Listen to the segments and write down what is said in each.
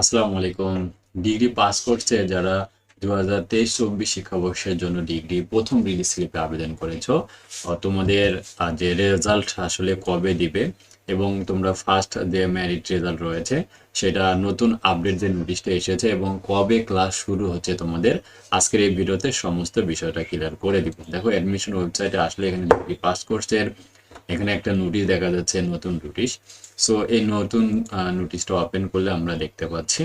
আসসালামু আলাইকুম। Degree pass করছে যারা দু হাজার তেইশ চব্বিশ শিক্ষাবর্ষের জন্য ডিগ্রি প্রথম রিলিজ স্লিপে আবেদন করেছ। তোমাদের যে রেজাল্ট আসলে কবে দিবে এবং তোমরা ফার্স্ট যে ম্যারিট রেজাল্ট রয়েছে সেটা নতুন আপডেট যে নোটিশটা এসেছে এবং কবে ক্লাস শুরু হচ্ছে তোমাদের, আজকের এই ভিডিওতে সমস্ত বিষয়টা ক্লিয়ার করে দিব। দেখো অ্যাডমিশন ওয়েবসাইটে আসলে এখানে ডিগ্রি পাস কোর্সের এখানে একটা নোটিশ দেখা যাচ্ছে, নতুন নোটিশ সো এই নতুন নোটিশটা ওপেন করলে আমরা দেখতে পাচ্ছি।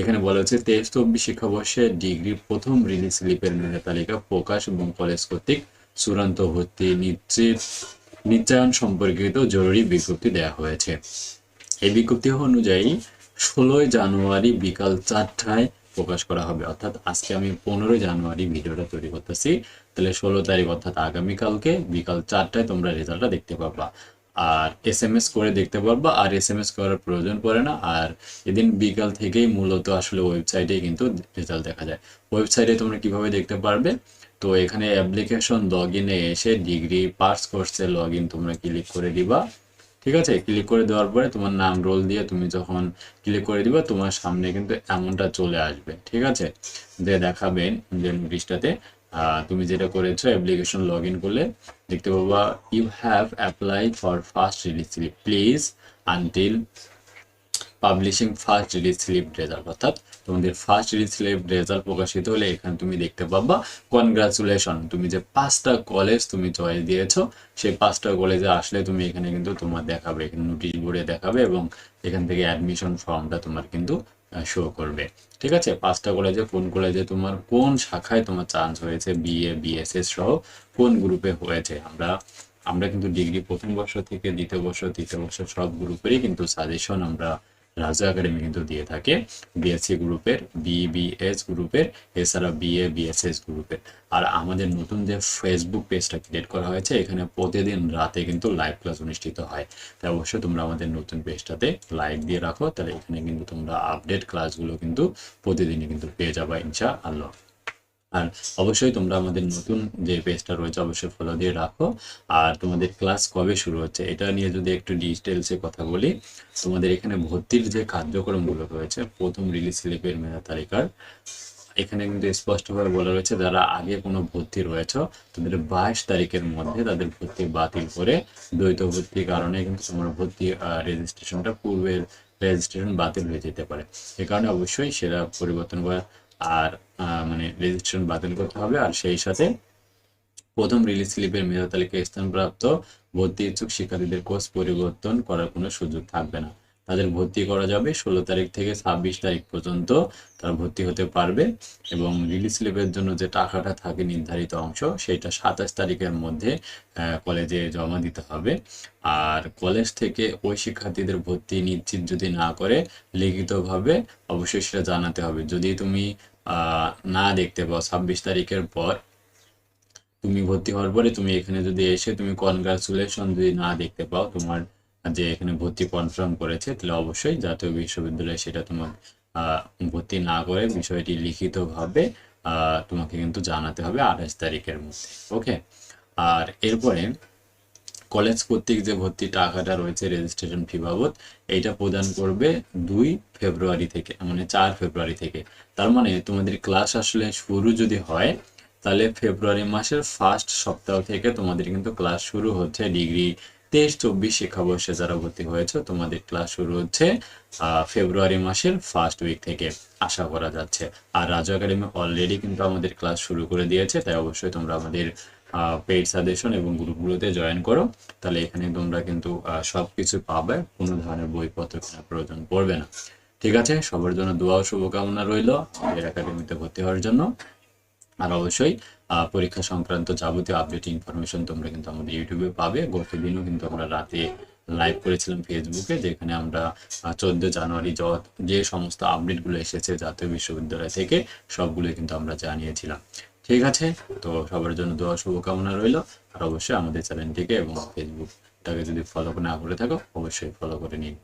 এখানে বলা হচ্ছে, তেইশ চব্বিশ শিক্ষাবর্ষে ডিগ্রি প্রথম রিলিজ স্লিপের মেধা তালিকা প্রকাশ এবং কলেজ কর্তৃক চূড়ান্ত ভর্তি নিশ্চিত নিশ্চয়ন সম্পর্কিত জরুরি বিজ্ঞপ্তি দেওয়া হয়েছে। এই বিজ্ঞপ্তি অনুযায়ী ষোলোই জানুয়ারি বিকাল চারটায় প্রকাশ করা হবে। অর্থাৎ আজকে আমি পনেরোই জানুয়ারি ভিডিওটা তৈরি করতেছি। তাহলে ষোলো তারিখ, অর্থাৎ আগামীকালকে বিকাল চারটায় তোমরা রেজাল্টটা দেখতে পারবা। আর এস এম এস করে দেখতে পারবা, আর এস এম এস করার প্রয়োজন পড়ে না। আর এদিন বিকাল থেকেই মূলত আসলে ওয়েবসাইটে কিন্তু রেজাল্ট দেখা যায়। ওয়েবসাইটে তোমরা কীভাবে দেখতে পারবে? তো এখানে অ্যাপ্লিকেশন লগ ইনে এসে ডিগ্রি পাস কোর্সে লগ ইন তোমরা ক্লিক করে দিবা। ঠিক আছে ক্লিক করে দেওয়ার পরে তোমার নাম রোল দিয়ে তুমি যখন ক্লিক করে দিবা, তোমার সামনে কিন্তু এমনটা চলে আসবে, ঠিক আছে? যে দেখাবেন যে নোটিশটাতে তুমি যেটা করেছ অ্যাপ্লিকেশন লগ ইন করলে, দেখতে পাবা you have apply for first release please until publishing first release slip result অর্থাৎ তোমাদের ফার্স্ট রিলিজ স্লিপ রেজাল্ট প্রকাশিত হলে এখানে তুমি দেখতে পাবা কনগ্রাচুলেশন তুমি যে পাঁচটা কলেজ তুমি চয়েস দিয়েছ, সেই পাঁচটা কলেজে আসলে তুমি এখানে কিন্তু তোমার দেখাবে, এখানে নোটিশ বোর্ডে দেখাবে এবং এখান থেকে অ্যাডমিশন ফর্মটা তোমার কিন্তু শো করবে। ঠিক আছে? পাঁচটা কলেজে কোন কলেজে তোমার কোন শাখায় তোমার চান্স হয়েছে বিএ বিএসএস সহ কোন গ্রুপে হয়েছে? আমরা আমরা কিন্তু ডিগ্রি প্রথম বর্ষ থেকে দ্বিতীয় বর্ষ, তৃতীয় বর্ষ সব গ্রুপেরই কিন্তু সাজেশন আমরা রাজা একাডেমি কিন্তু দিয়ে থাকে বিএসসি গ্রুপের বিবিএস গ্রুপের, এছাড়া বিএ বিএসএস গ্রুপের। আর আমাদের নতুন যে ফেসবুক পেজটা ক্রিয়েট করা হয়েছে, এখানে প্রতিদিন রাতে কিন্তু লাইভ ক্লাস অনুষ্ঠিত হয়। তাই অবশ্যই তোমরা আমাদের নতুন পেজটাতে লাইক দিয়ে রাখো, তাহলে এখানে কিন্তু তোমরা আপডেট ক্লাসগুলো কিন্তু প্রতিদিনই কিন্তু পেয়ে যাবা ইনশা আল্লাহ আর অবশ্যই তোমরা আমাদের নতুন যে পেজটা রয়েছে, অবশ্যই ফলো দিয়ে রাখো। আর তোমাদের ক্লাস কবে শুরু হচ্ছে, এটা নিয়ে যদি একটু ডিটেলসে কথা বলি, তোমাদের এখানে ভর্তির যে কার্যক্রমগুলো রয়েছে, প্রথম রিলিজ স্লিপের মেধা তালিকার, এখানে কিন্তু স্পষ্টভাবে বলা রয়েছে, যারা আগে কোনো ভর্তি রয়েছে, তাদের বাইশ তারিখের মধ্যে তাদের ভর্তি বাতিল করে দ্বৈত ভর্তির কারণে কিন্তু তোমার ভর্তি রেজিস্ট্রেশনটা পূর্বের রেজিস্ট্রেশন বাতিল হয়ে যেতে পারে। এ কারণে অবশ্যই সেটা পরিবর্তন করা। আর মানে রেজিস্ট্রেশন বাতিল করতে হবে আর সেই সাথে প্রথম রিলিজ স্লিপের মেধা তালিকায় স্থানপ্রাপ্ত ভর্তি ইচ্ছুক শিক্ষার্থীদের কোর্স পরিবর্তন করার কোনো সুযোগ থাকবে না। তাদের ভর্তি করা যাবে ষোলো তারিখ থেকে ছাব্বিশ তারিখ পর্যন্ত তারা ভর্তি হতে পারবে এবং রিলিজ স্লিপের জন্য যে টাকাটা থাকে নির্ধারিত অংশ সেটা সাতাশ তারিখের মধ্যে কলেজে জমা দিতে হবে। আর কলেজ থেকে ওই শিক্ষার্থীদের ভর্তি নিশ্চিত যদি না করে, লিখিতভাবে অবশ্যই সেটা জানাতে হবে। যদি তুমি না দেখতে পাও ছাব্বিশ তারিখের পর। তুমি ভর্তি হওয়ার পরে তুমি এখানে যদি এসে তুমি কনগ্রাচুলেশন যদি না দেখতে পাও, তোমার যে এখানে ভর্তি কনফার্ম করেছে, তাহলে অবশ্যই জাতীয় বিশ্ববিদ্যালয়ে সেটা তোমার ভর্তি না করে বিষয়টি লিখিতভাবে তোমাকে কিন্তু জানাতে হবে আঠাশ তারিখের মধ্যে। ওকে আর এরপরে কলেজ কর্তৃক যে ভর্তি টাকাটা রয়েছে রেজিস্ট্রেশন ফি বাবদ, এইটা প্রদান করবে দুই ফেব্রুয়ারি থেকে মানে চার ফেব্রুয়ারি থেকে। তার মানে তোমাদের ক্লাস আসলে শুরু যদি হয়, তাহলে ফেব্রুয়ারি মাসের ফার্স্ট সপ্তাহ থেকে তোমাদের কিন্তু ক্লাস শুরু হচ্ছে ডিগ্রি তেইশ, চব্বিশ শিক্ষাবর্ষে যারা ভর্তি হয়েছে, তোমাদের ক্লাস শুরু হচ্ছে ফেব্রুয়ারি মাসের ফার্স্ট উইক থেকে আশা করা যাচ্ছে। আর রাজু একাডেমি অলরেডি কিন্তু আমাদের ক্লাস শুরু করে দিয়েছে, তাই অবশ্যই তোমরা আমাদের পেইড সাজেশন এবং গ্রুপগুলোতে জয়েন করো তাহলে এখানে তোমরা কিন্তু আহ, সবকিছু পাবে কোনো ধরনের বইপত্র কেনার প্রয়োজন পড়বে না। ঠিক আছে? সবার জন্য দোয়া ও শুভকামনা রইল আমাদের একাডেমিতে ভর্তি হওয়ার জন্য। আর অবশ্যই পরীক্ষা সংক্রান্ত যাবতীয় আপডেট ইনফরমেশন তোমরা কিন্তু আমাদের ইউটিউবে পাবে। গত দিনও কিন্তু আমরা রাতে লাইভ করেছিলাম ফেসবুকে যেখানে আমরা চোদ্দ জানুয়ারি যে সমস্ত আপডেটগুলো এসেছে জাতীয় বিশ্ববিদ্যালয় থেকে সবগুলো কিন্তু আমরা জানিয়েছিলাম। ঠিক আছে? তো সবার জন্য দোয়া, শুভকামনা রইল। আর অবশ্যই আমাদের চ্যানেলটিকে এবং ফেসবুকটাকে যদি ফলো না করে থাকো, অবশ্যই ফলো করে নিন।